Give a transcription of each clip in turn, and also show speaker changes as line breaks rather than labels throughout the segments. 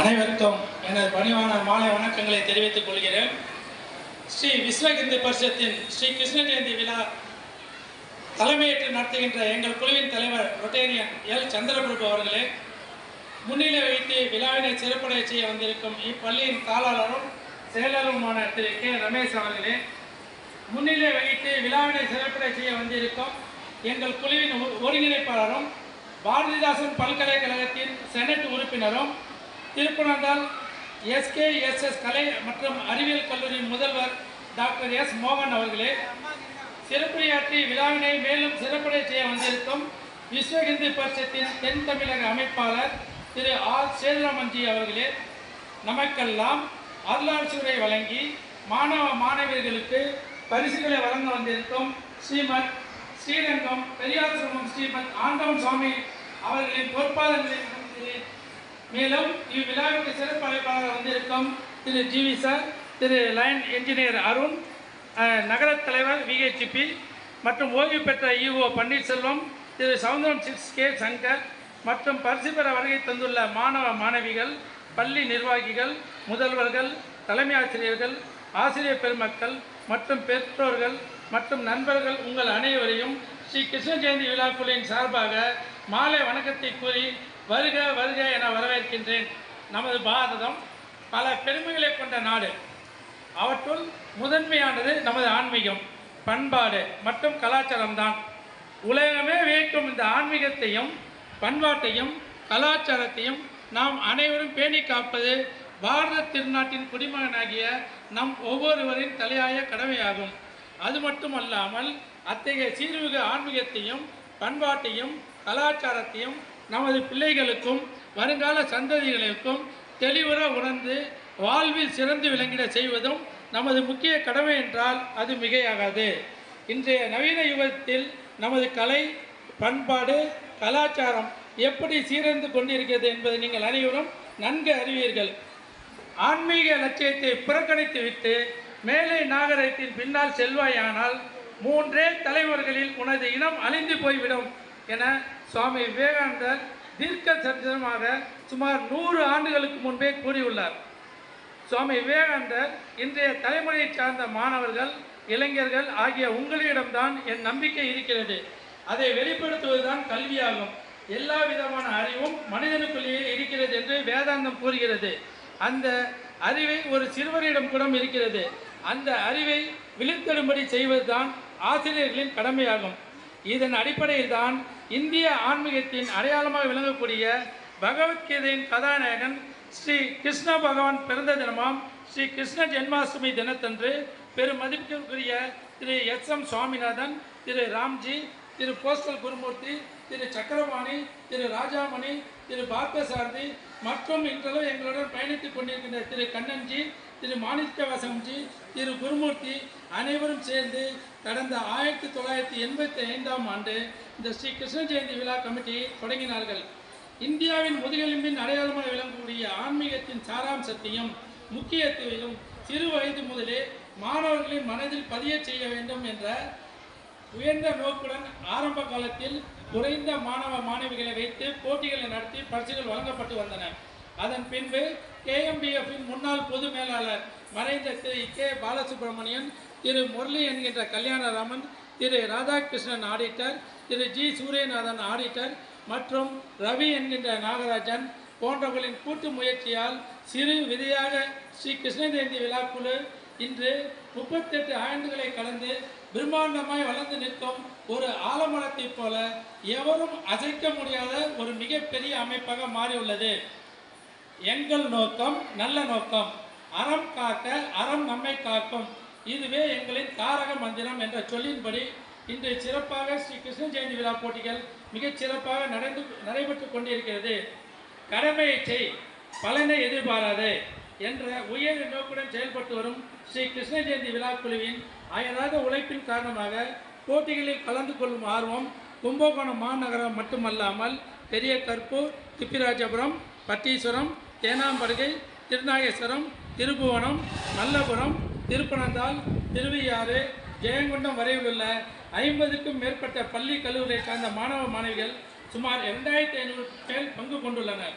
அனைவருக்கும் எனது பணிவான மாலை வணக்கங்களை தெரிவித்துக் கொள்கிறேன். ஸ்ரீ விஸ்வகிந்து பரிஷத்தின் ஸ்ரீ கிருஷ்ண ஜெயந்தி விழா தலைமையேற்று நடத்துகின்ற எங்கள் குழுவின் தலைவர் ரொட்டேரியன் எல். சந்திரபிரபு அவர்களே முன்னிலை வைத்து விழாவினை சிறப்படைய செய்ய வந்திருக்கும் இப்பள்ளியின் தாளாளரும் செயலாளருமான திரு. கே. ரமேஷ் அவர்களே முன்னிலை வைத்து விழாவினை சிறப்படைய செய்ய வந்திருக்கும் எங்கள் குழுவின் ஒருங்கிணைப்பாளரும் பாரதிதாசன் பல்கலைக்கழகத்தின் செனட் உறுப்பினரும் திருப்பனந்தால் எஸ்கேஎஸ்எஸ் கலை மற்றும் அறிவியல் கல்லூரியின் முதல்வர் டாக்டர் எஸ் மோகன் அவர்களே. சிறப்புரையாற்றி விழாவினை மேலும் சிறப்புரை செய்ய வந்திருக்கும் விஸ்வ இந்து பரிஷத்தின் தென் தமிழக அமைப்பாளர் திரு ஆர் சேதுராமன்ஜி அவர்களே. நமக்கெல்லாம் அருளாட்சியுரை வழங்கி மாணவ மாணவியர்களுக்கு பரிசுகளை வழங்க வந்திருக்கும் ஸ்ரீமத் ஸ்ரீரங்கம் பெரியாசிரமம் ஸ்ரீமத் ஆண்டவன் சுவாமி அவர்களின் பொறுப்பாளர்களை மேலும் இவ்விழாவிற்கு சிறப்பு அழைப்பாளர் வந்திருக்கும் Thiru GV sir Thiru line engineer Arun நகர தலைவர் விஹெச்பி மற்றும் ஓய்வு பெற்ற EO Panneerselvam Thiru Soundaram six K Shankar மற்றும் பரிசு பெற வருகை தந்துள்ள மாணவ மாணவிகள் பள்ளி நிர்வாகிகள் முதல்வர்கள் தலைமை ஆசிரியர்கள் ஆசிரியர் பெருமக்கள் மற்றும் பெற்றோர்கள் மற்றும் நண்பர்கள் உங்கள் அனைவரையும் ஸ்ரீ கிருஷ்ண ஜெயந்தி விழாக்குழுவின் சார்பாக மாலை வணக்கத்தை கூறி வருக வருக என வரவேற்கின்றேன். நமது பாரதம் பல பெருமைகளை கொண்ட நாடு. அவற்றுள் முதன்மையானது நமது ஆன்மீகம் பண்பாடு மற்றும் கலாச்சாரம்தான். உலகமே வியக்கும் இந்த ஆன்மீகத்தையும் பண்பாட்டையும் கலாச்சாரத்தையும் நாம் அனைவரும் பேணி காப்பது பாரத திருநாட்டின் குடிமகனாகிய நம் ஒவ்வொருவரின் தலையாய கடமையாகும். அது மட்டுமல்லாமல் அத்தகைய சீர்மிகு ஆன்மீகத்தையும் பண்பாட்டையும் கலாச்சாரத்தையும் நமது பிள்ளைகளுக்கும் வருங்கால சந்ததிகளுக்கும் தெளிவுற உணர்ந்து வாழ்வில் சிறந்து விளங்கிட செய்வதும் நமது முக்கிய கடமை என்றால் அது மிகையாகாது. இன்றைய நவீன யுகத்தில் நமது கலை பண்பாடு கலாச்சாரம் எப்படி சீரழிந்து கொண்டிருக்கிறது என்பதை நீங்கள் அனைவரும் நன்கு அறிவீர்கள். ஆன்மீக லட்சியத்தை புறக்கணித்துவிட்டு மேலை நாகரிகத்தின் பின்னால் செல்வாயானால் மூன்றே தலைவர்களில் உனது இனம் அழிந்து போய்விடும் என சுவாமி விவேகானந்தர் தீர்க்க சரித்திரமாக சுமார் நூறு ஆண்டுகளுக்கு முன்பே கூறியுள்ளார். சுவாமி விவேகானந்தர் இன்றைய தலைமுறையைச் சார்ந்த மாணவர்கள் இளைஞர்கள் ஆகிய உங்களிடம்தான் என் நம்பிக்கை இருக்கிறது. அதை வெளிப்படுத்துவதுதான் கல்வியாகும். எல்லா விதமான அறிவும் மனிதனுக்குள்ளேயே இருக்கிறது என்று வேதாந்தம் கூறுகிறது. அந்த அறிவை ஒரு சிறுவரிடம் கூட இருக்கிறது. அந்த அறிவை விழித்தெடும்படி செய்வதுதான் ஆசிரியர்களின் கடமையாகும். இதன் அடிப்படையில் தான் இந்திய ஆன்மீகத்தின் அடையாளமாக விளங்கக்கூடிய பகவத்கீதையின் கதாநாயகன் ஸ்ரீ கிருஷ்ண பகவான் பிறந்த தினமாம். ஸ்ரீ கிருஷ்ண ஜென்மாஷ்டமி தினத்தன்று பெரும் மதிப்பிற்குரிய Thiru S M Swaminathan Thiru Ramji Thiru postal Gurumurthy Thiru Chakrapani Thiru Rajamani Thiru Parthasarathy மற்றும் இன்றளவு எங்களுடன் பயணித்துக் கொண்டிருக்கின்ற திரு கண்ணன்ஜி திரு மாணிக்கவாசம்ஜி திரு குருமூர்த்தி அனைவரும் சேர்ந்து கடந்த ஆயிரத்தி தொள்ளாயிரத்தி எண்பத்தி ஐந்தாம் ஆண்டு இந்த ஸ்ரீ கிருஷ்ண ஜெயந்தி விழா கமிட்டியை தொடங்கினார்கள். இந்தியாவின் முதுகெலும்பின் அடையாளமாக விளங்கக்கூடிய ஆன்மீகத்தின் சாராம்சத்தையும் முக்கியத்துவத்தையும் சிறு வயது முதலே மாணவர்களின் மனதில் பதிய செய்ய வேண்டும் என்ற உயர்ந்த நோக்குடன் ஆரம்ப காலத்தில் குறைந்த மாணவ மாணவிகளை வைத்து போட்டிகளை நடத்தி பரிசுகள் வழங்கப்பட்டு வந்தன. அதன் பின்பு கேஎம்பிஎஃப்பின் முன்னாள் பொது மேலாளர் மறைந்த திரு கே பாலசுப்ரமணியன் திரு முரளி என்கின்ற Kalyanaraman Thiru Radhakrishnan auditor Thiru G Suryanathan auditor மற்றும் ரவி என்கின்ற நாகராஜன் போன்றவர்களின் கூட்டு முயற்சியால் சிறு விதையாக ஸ்ரீ கிருஷ்ண ஜெயந்தி விழாக்குழு இன்று முப்பத்தெட்டு ஆண்டுகளை கடந்து பிரம்மாண்டமாய் வளர்ந்து நிற்கும் ஒரு ஆலமரத்தைப் போல எவரும் அசைக்க முடியாத ஒரு மிகப்பெரிய அமைப்பாக மாறியுள்ளது. எங்கள் நோக்கம் நல்ல நோக்கம். அறம் காக்க அறம் நம்மை காக்கும். இதுவே எங்களின் தாரக மந்திரம் என்ற சொல்லின்படி இன்று சிறப்பாக ஸ்ரீ கிருஷ்ண ஜெயந்தி விழா போட்டிகள் மிகச் சிறப்பாக நடந்து நடைபெற்று கொண்டிருக்கிறது. கடமையை செய் பலனை எதிர்பாராது என்ற உயர் நோக்குடன் செயல்பட்டு வரும் ஸ்ரீ கிருஷ்ண ஜெயந்தி விழா குழுவின் அயராத உழைப்பின் காரணமாக போட்டிகளில் கலந்து கொள்ளும் ஆர்வம் கும்பகோணம் மாநகரம் மட்டுமல்லாமல் பெரிய கற்பூர் திப்பிராஜபுரம் பட்டீஸ்வரம் தேனாம்படுகை திருநாகேஸ்வரம் திருபுவனம் மல்லபுரம் திருப்பனந்தால் திருவையாறு ஜெயங்கொண்டம் வரையிலுள்ள ஐம்பதுக்கும் மேற்பட்ட பள்ளி கல்லூரியை சார்ந்த மாணவ மாணவிகள் சுமார் இரண்டாயிரத்தி ஐநூறு பேர் பங்கு கொண்டுள்ளனர்.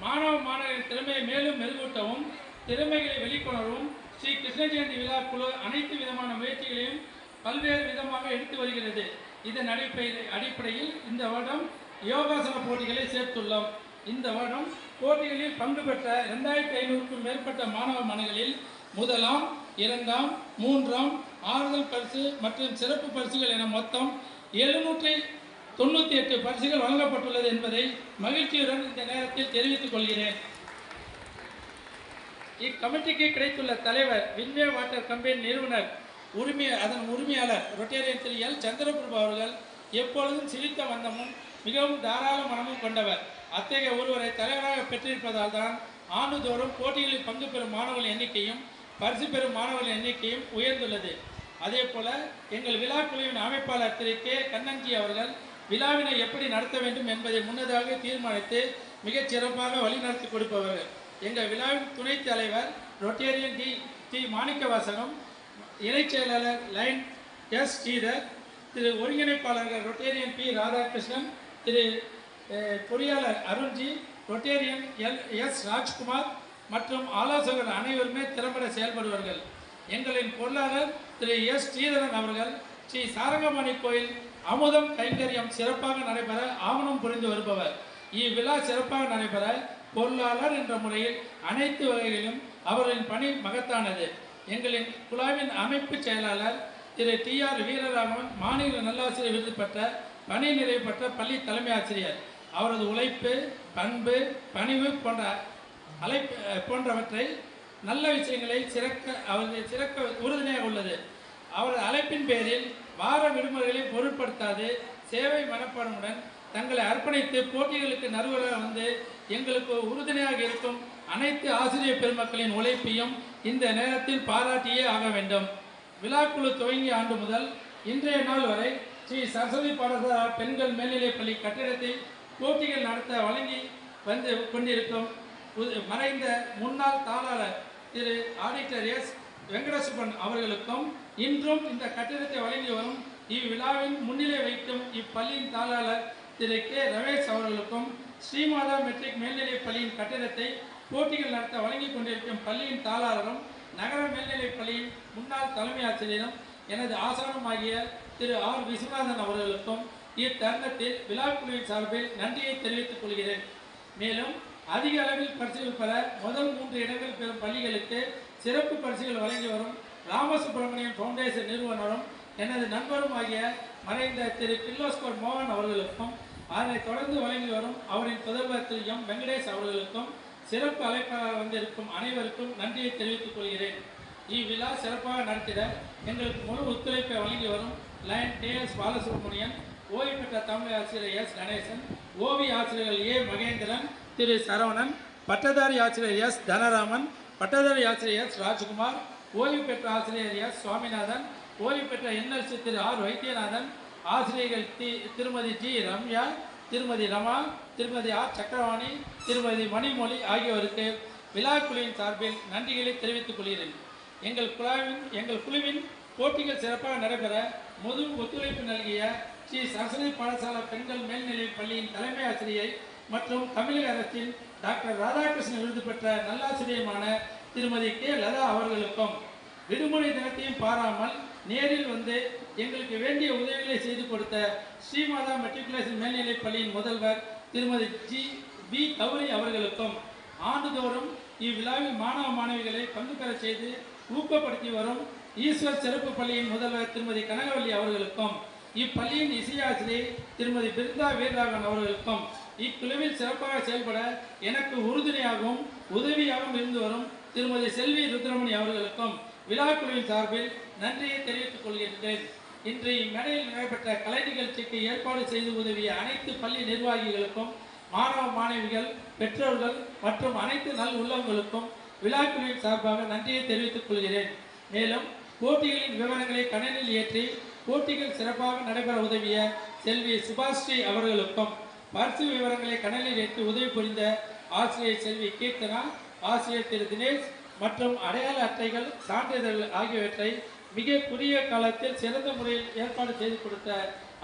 மாணவ மாணவர்களின் திறமையை மேலும் மெருகூட்டவும் திறமைகளை வெளிக்கொணரவும் ஸ்ரீ கிருஷ்ண ஜெயந்தி விழா குழு அனைத்து விதமான முயற்சிகளையும் பல்வேறு விதமாக எடுத்து வருகிறது. இதன் அடிப்படையில் அடிப்படையில் இந்த வருடம் யோகாசன போட்டிகளை சேர்த்துள்ளோம். இந்த வருடம் போட்டிகளில் பங்கு பெற்ற இரண்டாயிரத்தி ஐநூறுக்கும் மேற்பட்ட மாணவ மனைகளில் முதலாம் இரண்டாம் மூன்றாம் ஆறுதல் பரிசு மற்றும் சிறப்பு பரிசுகள் என மொத்தம் எழுநூற்றி தொண்ணூற்றி எட்டு பரிசுகள் வழங்கப்பட்டுள்ளது என்பதை மகிழ்ச்சியுடன் இந்த நேரத்தில் தெரிவித்துக் கொள்கிறேன். இக்கமிட்டிக்கு கிடைத்துள்ள தலைவர் வின்வே வாட்டர் கம்பெனி நிறுவனர் உரிமை அதன் உரிமையாளர் ரொட்டேரியன் திரு எல். சந்திரபிரபு அவர்கள் எப்பொழுதும் சிரித்த வண்ணமும் மிகவும் தாராள மனமும் கொண்டவர். அத்தகைய ஒருவரை தலைவராக பெற்றிருப்பதால் தான் ஆண்டுதோறும் போட்டிகளில் பங்கு பெறும் மாணவர்கள் எண்ணிக்கையும் பரிசு பெறும் மாணவர்கள் எண்ணிக்கையும் உயர்ந்துள்ளது. அதே போல எங்கள் விழா குழுவின் அமைப்பாளர் திரு. கே. கண்ணஞ்சி அவர்கள் விழாவினை எப்படி நடத்த வேண்டும் என்பதை முன்னதாக தீர்மானித்து மிகச் சிறப்பாக வழிநடத்தி கொடுப்பவர்கள். எங்கள் விழாவின் துணைத் தலைவர் ரொட்டேரியன் டி டி மாணிக்கவாசகம் இணைச் செயலாளர் லைன் எஸ் ஸ்ரீதர் திரு ஒருங்கிணைப்பாளர்கள் ரொட்டேரியன் பி ராதாகிருஷ்ணன் திரு பொறியாளர் Arunji Rotarian L S Rajkumar மற்றும் ஆலோசகர் அனைவருமே திறம்பட செயல்படுவார்கள். எங்களின் பொருளாளர் திரு எஸ் ஸ்ரீதரன் அவர்கள் ஸ்ரீ சாரங்கமணி கோயில் அமுதம் கைங்கரியம் சிறப்பாக நடைபெற ஆவணம் புரிந்து வருபவர். இவ்விழா சிறப்பாக நடைபெற பொருளாளர் என்ற முறையில் அனைத்து வகைகளிலும் அவர்களின் பணி மகத்தானது. எங்களின் குழாவின் அமைப்பு செயலாளர் திரு டி ஆர் வீரராகவன் மாநில நல்லாசிரியர் விருது பெற்ற பணி நிறைவு பெற்ற பள்ளி தலைமை ஆசிரியர். அவரது உழைப்பு பண்பு பணிவு போன்ற அழைப்பு போன்றவற்றை நல்ல விஷயங்களை சிறக்க அவரது சிறக்க உறுதுணையாக உள்ளது. அவரது அழைப்பின் பேரில் வார விடுமுறைகளை பொருட்படுத்தாது சேவை மனப்பான்மையுடன் தங்களை அர்ப்பணித்து போட்டிகளுக்கு நடுவராக வந்து எங்களுக்கு உறுதுணையாக இருக்கும் அனைத்து ஆசிரியர் பெருமக்களின் உழைப்பையும் இந்த நேரத்தில் பாராட்டியே ஆக வேண்டும். விழாக்குழு துவங்கிய ஆண்டு முதல் இன்றைய நாள் வரை ஸ்ரீ சரஸ்வதி பாடசாலா பெண்கள் மேல்நிலைப்பள்ளி கட்டிடத்தை போட்டிகள் நடத்த வழங்கி வந்து கொண்டிருக்கும் மறைந்த முன்னாள் தாளாளர் திரு ஆடிட்டர் எஸ் வெங்கடசுப்பன் அவர்களுக்கும் இன்றும் இந்த கட்டிடத்தை வழங்கி வரும் இவ்விழாவின் முன்னிலை வைக்கும் இப்பள்ளியின் தாளாளர் திரு கே ரமேஷ் அவர்களுக்கும் ஸ்ரீமாதா மெட்ரிக் மேல்நிலைப் பள்ளியின் கட்டிடத்தை போட்டிகள் நடத்த வழங்கி கொண்டிருக்கும் பள்ளியின் தாளாளரும் நகர மேல்நிலைப் பள்ளியின் முன்னாள் தலைமை ஆசிரியரும் எனது ஆசானமாகிய திரு ஆர் விஸ்வநாதன் அவர்களுக்கும் இத்தருணத்தில் விழாக்குழுவின் சார்பில் நன்றியை தெரிவித்துக் கொள்கிறேன். மேலும் அதிக அளவில் பரிசுகள் பெற முதல் மூன்று இடங்கள் பெறும் பள்ளிகளுக்கு சிறப்பு பரிசுகள் வழங்கி வரும் ராமசுப்பிரமணியம் ஃபவுண்டேஷன் நிறுவனரும் எனது நண்பரும் ஆகிய மறைந்த திரு கிர்லோஸ்கர் மோகன் அவர்களுக்கும் அதனைத் தொடர்ந்து வழங்கி வரும் அவரின் புதல்வர் திரு எம். வெங்கடேஷ் அவர்களுக்கும் சிறப்பு அழைப்பாளர் வந்திருக்கும் அனைவருக்கும் நன்றியை தெரிவித்துக் கொள்கிறேன். இவ்விழா சிறப்பாக நடத்திட எங்களுக்கு முழு ஒத்துழைப்பை வழங்கி வரும் லயன் கே. எஸ். பாலசுப்ரமணியன் ஓய்வு பெற்ற தமிழ் ஆசிரியர் எஸ். கணேசன் ஓவிய ஆசிரியர்கள் ஏ. மகேந்திரன் திரு. சரவணன் பட்டதாரி ஆசிரியர் எஸ். தனராமன் பட்டதாரி ஆசிரியர் எஸ். ராஜ்குமார் ஓய்வு பெற்ற ஆசிரியர் எஸ். சுவாமிநாதன் ஓய்வு பெற்ற என்எல்சி திரு. ஆர். வைத்தியநாதன் ஆசிரியர்கள் தி திருமதி ஜி ரம்யா திருமதி ரமா திருமதி ஆர் சக்கரவாணி திருமதி மணிமொழி ஆகியோருக்கு விழாக்குழுவின் சார்பில் நன்றிகளை தெரிவித்துக் கொள்கிறேன். எங்கள் குழாவின் எங்கள் குழுவின் போட்டிகள் சிறப்பாக நடைபெற முது ஒத்துழைப்பு நல்கிய ஸ்ரீ சரஸ்வதி பாடசாலா பெண்கள் மேல்நிலைப் பள்ளியின் தலைமை ஆசிரியை மற்றும் தமிழக அரசின் டாக்டர் ராதாகிருஷ்ணன் விருது பெற்ற நல்லாசிரியமான திருமதி கே லதா அவர்களுக்கும் விடுமுறை தினத்தையும் பாராமல் நேரில் வந்து எங்களுக்கு வேண்டிய உதவிகளை செய்து கொடுத்த ஸ்ரீமாதா மெட்ரிகுலேஷன் மேல்நிலைப் பள்ளியின் முதல்வர் திருமதி ஜி வி கௌரி அவர்களுக்கும் ஆண்டுதோறும் இவ்விழாவில் மாணவ மாணவிகளை பங்கு பெற செய்து ஊக்கப்படுத்தி வரும் ஈஸ்வர் சிறப்பு பள்ளியின் முதல்வர் திருமதி கனகவல்லி அவர்களுக்கும் இப்பள்ளியின் இசையாசிரியை திருமதி பிருந்தா வீரராகவன் அவர்களுக்கும் இக்குழுவில் சிறப்பாக செயல்பட எனக்கு உறுதுணையாகவும் உதவியாகவும் இருந்து வரும் திருமதி செல்வி ருத்ரமணி அவர்களுக்கும் விழாக்குழுவின் சார்பில் நன்றியை தெரிவித்துக் கொள்கின்றேன். இன்று இம்மேடையில் நடைபெற்ற கலை நிகழ்ச்சிக்கு ஏற்பாடு செய்து உதவிய அனைத்து பள்ளி நிர்வாகிகளுக்கும் மாணவ மாணவிகள் பெற்றோர்கள் மற்றும் அனைத்து நல் உள்ளவங்களுக்கும் விழாக்குழுவின் சார்பாக நன்றியை தெரிவித்துக் கொள்கிறேன். மேலும் போட்டிகளின் விவரங்களை கணனில் ஏற்றி போட்டிகள் சிறப்பாக நடைபெற உதவிய செல்வி சுபாஸ்ரீ அவர்களுக்கும் பரிசு விவரங்களை கணனில் ஏற்றி உதவி புரிந்த ஆசிரியர் செல்வி கீர்த்தனா ஆசிரியர் திரு தினேஷ் மற்றும் அடையாள அட்டைகள் சான்றிதழ்கள் ஆகியவற்றை மிக குறுகிய காலத்தில் சிறந்த முறையில் ஏற்பாடு செய்து கொடுத்த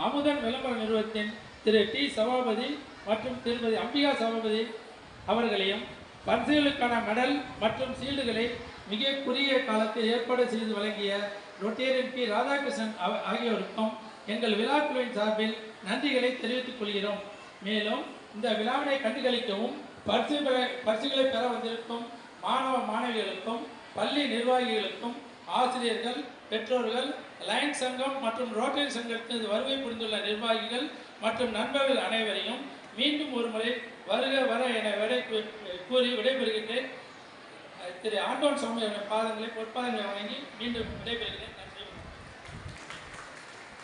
அமுதன் விளம்பர நிறுவனத்தின் திரு டி சபாபதி மற்றும் திருமதி அம்பிகா சபாபதி அவர்களையும் பரிசுகளுக்கான மெடல் மற்றும் சீல்டுகளை மிக குறுகிய காலத்தில் ஏற்பாடு செய்து வழங்கிய ரொட்டேரியன் பி ராதாகிருஷ்ணன் ஆகியோருக்கும் எங்கள் விழாக்குழுவின் சார்பில் நன்றிகளை தெரிவித்துக் கொள்கிறோம். மேலும் இந்த விழாவினை கண்டுகளிக்கவும் பரிசுகளை பரிசுகளை பெற வந்திருக்கும் மாணவ மாணவிகளுக்கும் பள்ளி நிர்வாகிகளுக்கும் ஆசிரியர்கள் பெற்றோர்கள் லயன்ஸ் சங்கம் மற்றும் ரோட்டரி சங்கத்தின் வருகை புரிந்துள்ள நிர்வாகிகள் மற்றும் நண்பர்கள் அனைவரையும் மீண்டும் ஒரு முறை வருக வர என விடை கூ- கூறி விடைபெறுகின்றேன். திரு ஆண்டோன் சுவாமி பாதங்களை பொற்பாதங்களை வழங்கி மீண்டும் விடைபெறுகிறேன்.